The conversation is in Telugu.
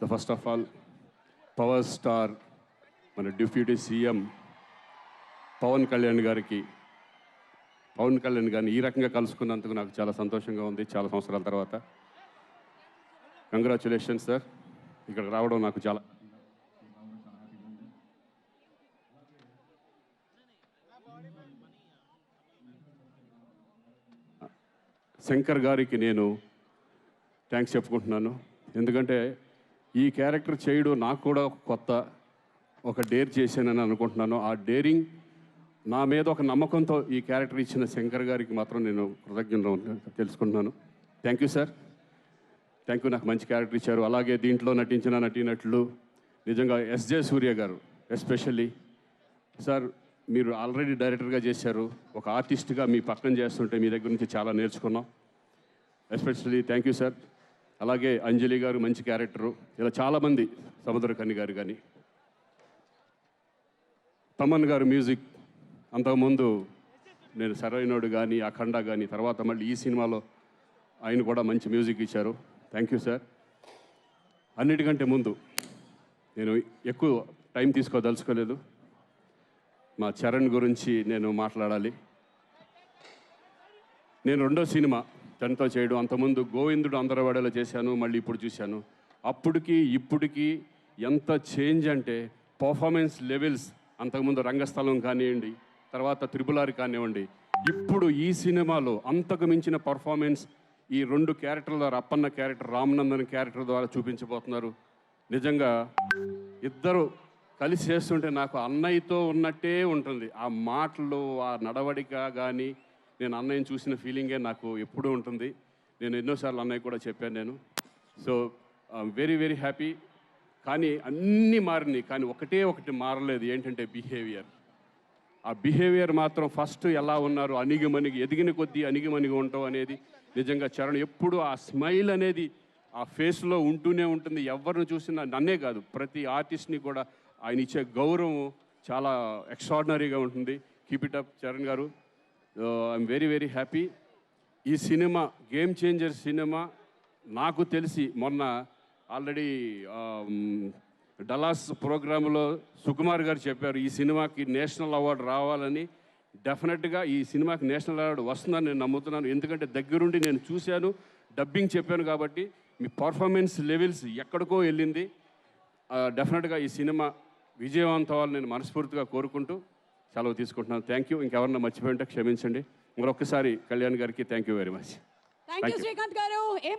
The first of all power star మన డిప్యూటీ సీఎం పవన్ కళ్యాణ్ గారికి పవన్ కళ్యాణ్ గారిని ఈ రకంగా కలుసుకున్నందుకు నాకు చాలా సంతోషంగా ఉంది చాలా సంవత్సరాల తర్వాత. కంగ్రాచులేషన్స్ సార్ ఇక్కడికి రావడం నాకు చాలా శంకర్ గారికి నేను థ్యాంక్స్ చెప్పుకుంటున్నాను. ఎందుకంటే ఈ క్యారెక్టర్ చేయడం. నాకు కూడా కొత్త ఒక డేర్ చేశానని అనుకుంటున్నాను. ఆ డేరింగ్ నా మీద ఒక నమ్మకంతో ఈ క్యారెక్టర్ ఇచ్చిన శంకర్ గారికి మాత్రం నేను కృతజ్ఞత తెలుసుకుంటున్నాను. Thank you sir thank you నాకు మంచి క్యారెక్టర్ ఇచ్చారు. అలాగే దీంట్లో నటించిన నటీనటులు నిజంగా ఎస్జే సూర్య గారు ఎస్పెషల్లీ సార్ మీరు ఆల్రెడీ డైరెక్టర్గా చేశారు. ఒక ఆర్టిస్ట్గా మీ పక్కన చేస్తుంటే మీ దగ్గర నుంచి చాలా నేర్చుకున్నాం. ఎస్పెషల్లీ థ్యాంక్ యూ సార్ అలాగే అంజలి గారు మంచి క్యారెక్టరు. ఇలా చాలామంది సముద్రకని గారు కానీ తమన్ గారు మ్యూజిక్. అంతకుముందు నేను సరైనోడు కానీ అఖండ కానీ తర్వాత మళ్ళీ ఈ సినిమాలో ఆయన కూడా మంచి మ్యూజిక్ ఇచ్చారు. Thank you sir. అన్నిటికంటే ముందు నేను ఎక్కువ టైం తీసుకోదలుచుకోలేదు. మా చరణ్ గురించి నేను మాట్లాడాలి. నేను రెండో సినిమా తనతో చేయడం అంతకుముందు గోవిందుడు అందరవాడలో చేశాను మళ్ళీ ఇప్పుడు చూశాను. అప్పటికి ఇప్పటికి ఎంత చేంజ్ అంటే పర్ఫార్మెన్స్ లెవెల్స్ అంతకుముందు రంగస్థలం కానివ్వండి తర్వాత త్రిపులారి కానివ్వండి ఇప్పుడు ఈ సినిమాలో అంతకు మించిన పర్ఫార్మెన్స్ ఈ రెండు క్యారెక్టర్ల ద్వారా అప్పన్న క్యారెక్టర్ రామనందన్ క్యారెక్టర్ ద్వారా చూపించబోతున్నారు. నిజంగా ఇద్దరు కలిసి చేస్తుంటే నాకు అన్నయ్యతో ఉన్నట్టే ఉంటుంది. ఆ మాటలు ఆ నడవడిక కానీ నేను అన్నయ్యని చూసిన ఫీలింగే నాకు ఎప్పుడూ ఉంటుంది. నేను ఎన్నోసార్లు అన్నయ్య కూడా చెప్పాను నేను. సో వెరీ వెరీ హ్యాపీ కానీ అన్నీ మారినాయి. కానీ ఒకటే ఒకటి మారలేదు. ఏంటంటే బిహేవియర్ ఆ బిహేవియర్ మాత్రం ఫస్ట్ ఎలా ఉన్నారు అణిగిమణిగి ఎదిగిన కొద్దీ అణిగిమణిగి ఉండవు అనేది నిజంగా చరణ్. ఎప్పుడు ఆ స్మైల్ అనేది ఆ ఫేస్లో ఉంటూనే ఉంటుంది. ఎవరిని చూసినా నన్నే కాదు ప్రతి ఆర్టిస్ట్ని కూడా ఆయన ఇచ్చే గౌరవం చాలా ఎక్స్ట్రాడినరీగా ఉంటుంది. కీప్ ఇట్ అప్ చరణ్ గారు. ఐఎమ్ వెరీ వెరీ హ్యాపీ ఈ సినిమా గేమ్ చేంజర్ సినిమా నాకు తెలిసి మొన్న ఆల్రెడీ డలాస్ ప్రోగ్రాంలో సుకుమార్ గారు చెప్పారు ఈ సినిమాకి నేషనల్ అవార్డు రావాలని. డెఫినెట్గా ఈ సినిమాకి నేషనల్ అవార్డు వస్తుందని నేను నమ్ముతున్నాను. ఎందుకంటే దగ్గరుండి నేను చూశాను డబ్బింగ్ చెప్పాను కాబట్టి మీ పర్ఫార్మెన్స్ లెవెల్స్ ఎక్కడికో వెళ్ళింది. డెఫినెట్గా ఈ సినిమా విజయవంతం అవ్వాలని నేను మనస్ఫూర్తిగా కోరుకుంటూ సెలవు తీసుకుంటున్నాను. థ్యాంక్ యూ ఇంకెవరన్నా మర్చిపోయి ఉంటే క్షమించండి. మరొకసారి కళ్యాణ్ గారికి thank you very much thank you. Srikanth గారు. ఏం